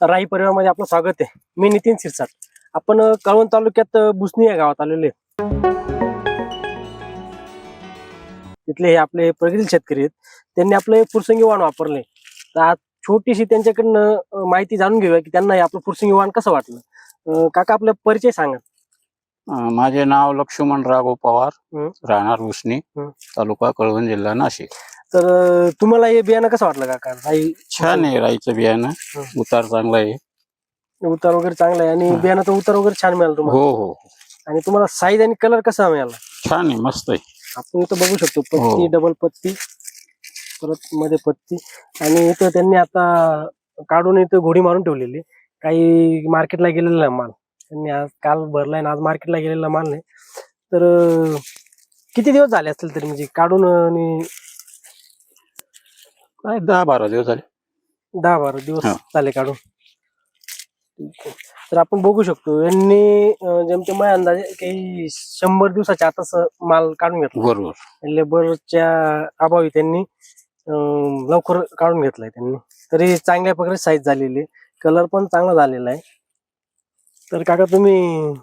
राही परिवारामध्ये आपलं स्वागत आहे. मी नितीन सिरसाट आपण कळवण तालुक्यात अं, बुसणी या गावात आलेले. तिथले हे आपले प्रगतील शेतकरी आहेत. त्यांनी आपले फुरसंगी वाण वापरले तर आज छोटीशी त्यांच्याकडनं माहिती जाणून घेऊया की त्यांना हे आपलं फुरसंगी वाण कसं वाटलं. काका आपला परिचय सांगा. माझे नाव लक्ष्मण राघव पवार. राहणार उसनी. तालुका कळवण जिल्हा नाशिक. तर तुम्हाला हे बियाणं कसं वाटलं काका? राई छान आहे राईचं बियाणं. उतार चांगला आहे. उतार वगैरे चांगला आहे आणि. बियाणाचा उतार वगैरे छान मिळाला तुम्हाला? हो हो. आणि तुम्हाला साईज आणि कलर कसा मिळाला? छान आहे मस्त आहे. आपण इथं बघू शकतो पत्ती हो. डबल पत्ती परत मध्ये पत्ती. आणि इथं त्यांनी आता काढून इथं घोडी मारून ठेवलेली. काही मार्केटला गेलेला माल. त्यांनी आज काल भरलाय आणि आज मार्केटला गेलेला माल नाही. तर किती दिवस झाले असतील तरी म्हणजे काढून आणि काय दहा बारा दिवस झाले. दहा बारा दिवस हा. झाले काढून. ठीक आहे. तर आपण बघू शकतो यांनी अं, जेमतेम माझ्या अंदाजे काही शंभर दिवसाच्या आताच माल काढून घेतला. बरोबर. लेबरच्या अभावी त्यांनी अं, लवकर काढून घेतलाय त्यांनी. तरी चांगल्या प्रकारे साईज झालेली कलर पण चांगला झालेला आहे. तर काका तुम्ही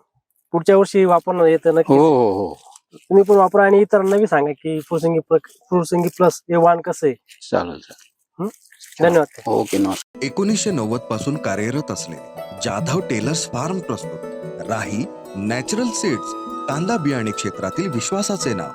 पुढच्या वर्षी वापरणार येतं नक्की हो हो हो. तुम्ही पण वापरा आणि इतरांना बी सांगा की फुरसंगी फुरसंगी प्लस हे वाण कसं आहे. चालेल चालेल. धन्यवाद. ओके नमस्कार. एकोणीसशे नव्वदपासून कार्यरत असलेले जाधव टेलर्स फार्म प्रस्तुत. राही नॅचरल सीड्स कांदा बियाणे क्षेत्रातील विश्वासाचे नाव.